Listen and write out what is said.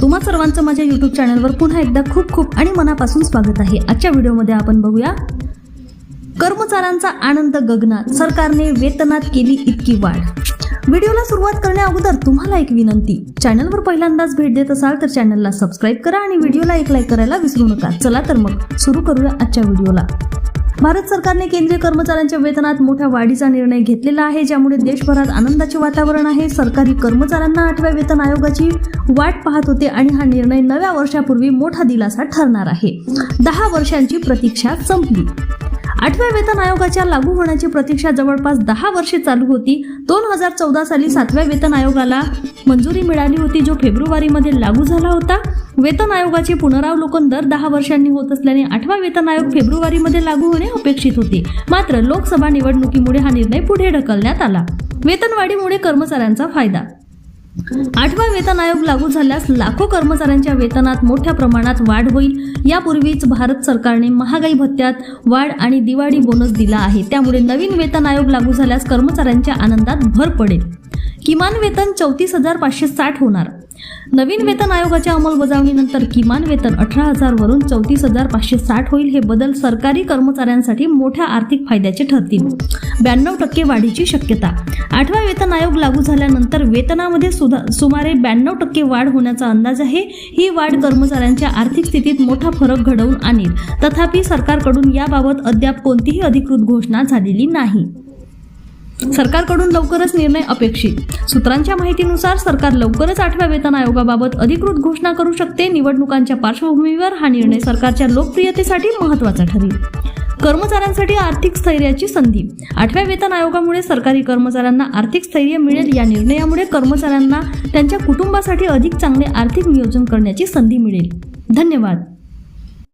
तुम्हा सर्वांचं माझ्या युट्यूब चॅनलवर पुन्हा एकदा खूप खूप आणि मनापासून स्वागत आहे. आजच्या व्हिडिओमध्ये आपण बघूया कर्मचाऱ्यांचा आनंद गगनात सरकारने वेतनात केली इतकी वाढ. व्हिडिओला सुरुवात करण्या अगोदर तुम्हाला एक विनंती चॅनलवर पहिल्यांदाच भेट देत असाल तर चॅनलला सबस्क्राईब करा आणि व्हिडिओला एक लाईक करायला विसरू नका. चला तर मग सुरू करूया आजच्या व्हिडिओला. भारत सरकारने केंद्रीय कर्मचाऱ्यांच्या वेतनात मोठ्या वाढीचा निर्णय घेतलेला आहे ज्यामुळे देशभरात आनंदाचे वातावरण आहे. सरकारी कर्मचाऱ्यांना आठव्या वेतन आयोगाची वाट पाहत होते आणि हा निर्णय नव्या वर्षापूर्वी मोठा दिलासा ठरणार आहे. दहा वर्षांची प्रतीक्षा संपली. आठव्या वेतन आयोगाच्या लागू होण्याची प्रतीक्षा जवळपास दहा वर्षे चालू होती. दोन हजार चौदा साली सातव्या वेतन आयोगाला मंजुरी मिळाली होती जो फेब्रुवारीमध्ये लागू झाला होता. वेतन आयोगाचे पुनरावलोकन दर दहा वर्षांनी होत असल्याने आठवा वेतन आयोग फेब्रुवारीमध्ये लागू होणे अपेक्षित होते. मात्र लोकसभा निवडणुकीमुळे हा निर्णय पुढे ढकलण्यात आला. वेतनवाढीमुळे कर्मचाऱ्यांचा फायदा. आठवा वेतन आयोग लागू झाल्यास लाखो कर्मचाऱ्यांच्या वेतनात मोठ्या प्रमाणात वाढ होईल. यापूर्वीच भारत सरकारने महागाई भत्त्यात वाढ आणि दिवाळी बोनस दिला आहे. त्यामुळे नवीन वेतन आयोग लागू झाल्यास कर्मचाऱ्यांच्या आनंदात भर पडेल. किमान वेतन चौतीस हजार पाचशे साठ होणार. नवीन वेतन आयोगाच्या अंमलबजावणीनंतर किमान वेतन अठरा हजार वरून चौतीस हजार पाचशे साठ होईल हे बदल सरकारी कर्मचाऱ्यांसाठी मोठ्या आर्थिक फायद्याचे ठरतील. ब्याण्णव टक्के वाढीची शक्यता. आठवा वेतन आयोग लागू झाल्यानंतर वेतनामध्ये सुधा सुमारे ब्याण्णव टक्के वाढ होण्याचा अंदाज आहे. ही वाढ कर्मचाऱ्यांच्या आर्थिक स्थितीत मोठा फरक घडवून आणेल. तथापि सरकारकडून याबाबत अद्याप कोणतीही अधिकृत घोषणा झालेली नाही. सरकारकडून लवकरच निर्णय अपेक्षित. सूत्रांच्या माहितीनुसार सरकार लवकरच आठव्या वेतन आयोगाबाबत अधिकृत घोषणा करू शकते. निवडणुकांच्या पार्श्वभूमीवर हा निर्णय सरकारच्या लोकप्रियतेसाठी महत्त्वाचा ठरेल. कर्मचाऱ्यांसाठी आर्थिक स्थैर्याची संधी. आठव्या वेतन आयोगामुळे सरकारी कर्मचाऱ्यांना आर्थिक स्थैर्य मिळेल या निर्णयामुळे कर्मचाऱ्यांना त्यांच्या कुटुंबासाठी अधिक चांगले आर्थिक नियोजन करण्याची संधी मिळेल. धन्यवाद.